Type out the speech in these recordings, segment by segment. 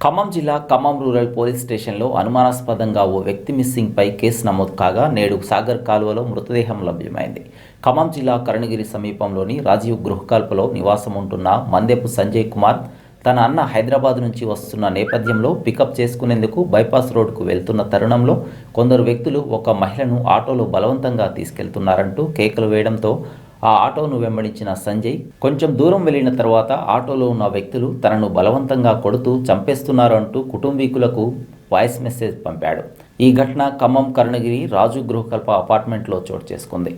ఖమ్మం జిల్లా Khammam rural police స్టేషన్లో అనుమానాస్పదంగా ఓ వ్యక్తి మిస్సింగ్పై కేసు నమోదు కాగా నేడు సాగర్ కాలువలో మృతదేహం లభ్యమైంది. ఖమ్మం జిల్లా కరణగిరి సమీపంలోని రాజీవ్ గృహకల్పలో నివాసం ఉంటున్న మందెపు సంజయ్ కుమార్ తన అన్న హైదరాబాద్ నుంచి వస్తున్న నేపథ్యంలో పికప్ చేసుకునేందుకు బైపాస్ రోడ్డుకు వెళ్తున్న తరుణంలో కొందరు వ్యక్తులు ఒక మహిళను ఆటోలో బలవంతంగా తీసుకెళ్తున్నారంటూ కేకలు వేయడంతో ఆ ఆటోను వెంబడించిన సంజయ్ కొంచెం దూరం వెళ్ళిన తర్వాత ఆటోలో ఉన్న వ్యక్తులు తనను బలవంతంగా కొడుతూ చంపేస్తున్నారు అంటూ కుటుంబీకులకు వాయిస్ మెసేజ్ పంపాడు. ఈ ఘటన ఖమ్మం కరుణగిరి రాజు గృహకల్ప అపార్ట్మెంట్లో చోటు చేసుకుంది.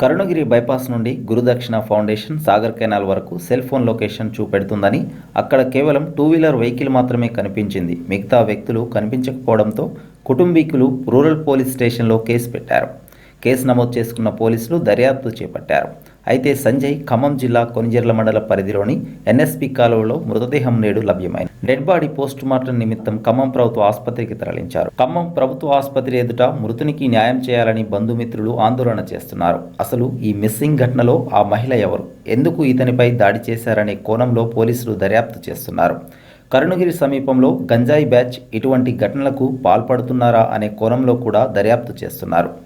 కరుణగిరి బైపాస్ నుండి గురుదక్షిణ ఫౌండేషన్ సాగర్ కెనాల్ వరకు సెల్ ఫోన్ లొకేషన్ చూపెడుతుందని అక్కడ కేవలం టూ వీలర్ వెహికల్ మాత్రమే కనిపించింది. మిగతా వ్యక్తులు కనిపించకపోవడంతో కుటుంబీకులు రూరల్ పోలీస్ స్టేషన్లో కేసు పెట్టారు. కేసు నమోదు చేసుకున్న పోలీసులు దర్యాప్తు చేపట్టారు. అయితే సంజయ్ ఖమ్మం జిల్లా కొనిజర్ల మండల పరిధిలోని ఎన్ఎస్పి కాలువలో మృతదేహం నేడు లభ్యమైంది. డెడ్ బాడీ పోస్ట్ మార్టం నిమిత్తం ఖమ్మం ప్రభుత్వ ఆసుపత్రికి తరలించారు. ఖమ్మం ప్రభుత్వ ఆసుపత్రి ఎదుట మృతునికి న్యాయం చేయాలని బంధుమిత్రులు ఆందోళన చేస్తున్నారు. అసలు ఈ మిస్సింగ్ ఘటనలో ఆ మహిళ ఎవరు? ఎందుకు ఇతనిపై దాడి చేశారనే కోణంలో పోలీసులు దర్యాప్తు చేస్తున్నారు. కరుణగిరి సమీపంలో గంజాయి బ్యాచ్ ఇటువంటి ఘటనలకు పాల్పడుతున్నారా అనే కోణంలో కూడా దర్యాప్తు చేస్తున్నారు.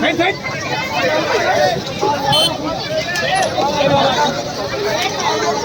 Hey, hey!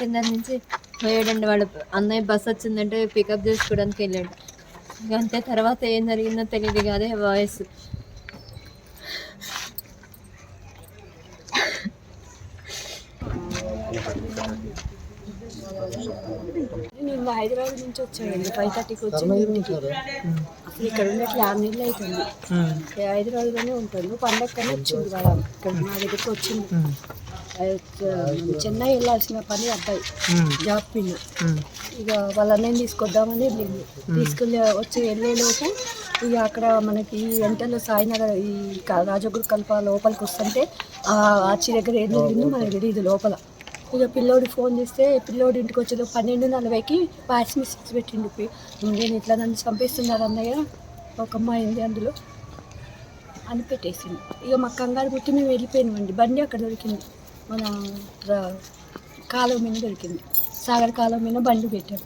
ఒకటిన్నర నుంచి పోయాడండి వాళ్ళ అన్నయ్య బస్ వచ్చిందంటే పికప్ చేసుకోవడానికి వెళ్ళాడు. అంతే తర్వాత ఏం జరిగిందో తెలియదు ఇక అదే వాయిస్. నేను హైదరాబాద్ నుంచి వచ్చానండి. ఫైవ్ థర్టీకి వచ్చి ఇంటికి అసలు ఇక్కడ ఉన్నట్లు ఆరు నెలలు అవుతుంది హైదరాబాద్లోనే ఉంటాను పండగకనే వచ్చింది వాళ్ళ ఇక్కడ మా దగ్గరికి వచ్చింది. చెన్నై వెళ్ళాల్సిన పని అబ్బాయి జాబ్ పిన్ ఇక వాళ్ళ అన్నయ్య తీసుకొద్దామని వెళ్ళింది. తీసుకెళ్ళి వచ్చి వెళ్ళేలోపు ఇక అక్కడ మనకి ఈ వెంటలో సాయినగర్ ఈ రాజగురు కల్ప లోపలికి వస్తుంటే ఆ ఆర్చి దగ్గర ఏం జరిగిందో మనకి తెలియదు లోపల. ఇక పిల్లోడు ఫోన్ చేస్తే పిల్లోడు ఇంటికి వచ్చేది పన్నెండు నలభైకి వాయిస్ మెసేజ్ పెట్టిండు నేను ఇట్లా నన్ను చంపేస్తున్నారు అన్నయ్య ఒక అమ్మాయి ఉంది అందులో అని పెట్టేసింది ఇక మా కంగారు పుట్టి మేము వెళ్ళిపోయినామండి. బండి అక్కడ దొరికింది. మన కాలువ మీద దొరికింది. సాగర్ కాలువ మీద బండి పెట్టారు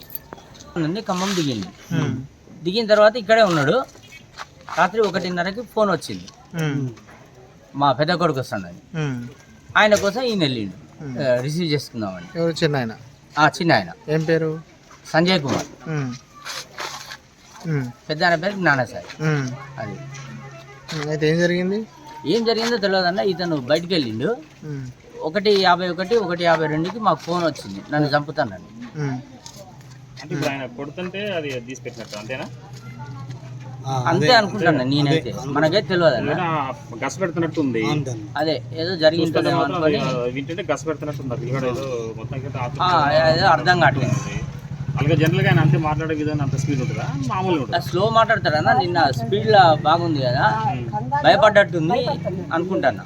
నుండి ఖమ్మం దిగింది. దిగిన తర్వాత ఇక్కడే ఉన్నాడు. రాత్రి ఒకటిన్నరకి ఫోన్ వచ్చింది. మా పెద్ద కొడుకు వస్తాడని ఆయన కోసం ఈయన వెళ్ళిండు రిసీవ్ చేసుకుందామని. ఎవరు? చిన్న ఆయన. ఆ, చిన్న ఆయన. ఏం పేరు? సంజయ్ కుమార్. పెద్ద ఆయన పేరు జ్ఞానసాయి. అది. అయితే ఏం జరిగింది? ఏం జరిగిందో తెలియదన్న ఇతను బయటికి వెళ్ళిండు. ఒకటి యాభై ఒకటి ఒకటి యాభై రెండుకి మాకు ఫోన్ వచ్చింది. నన్ను చంపుతానని. ఉమ్. అంటే ఇప్పుడు ఆయన కొడుతుంటే అది తీసి పెట్టినట్టు అంతేనా? అంతే అనుకుంటాను నేనైతే. మనకే తెలియదు గస పెడుతున్నట్టు ఉంది. అదే ఏదో వింటుంటే గస పెడుతున్నట్టు ఉంది ఏదో మొత్తం అర్థం కావట్లేదు. అలాగే జనరల్గా ఆయన అంతే మాట్లాడే విధానం అంత స్పీడ్ ఉంటుందా? మామూలుగా స్లో మాట్లాడతాడన్నా నిన్న స్పీడ్ లా బాగుంది కదా. భయపడ్డట్టుంది అనుకుంటాను.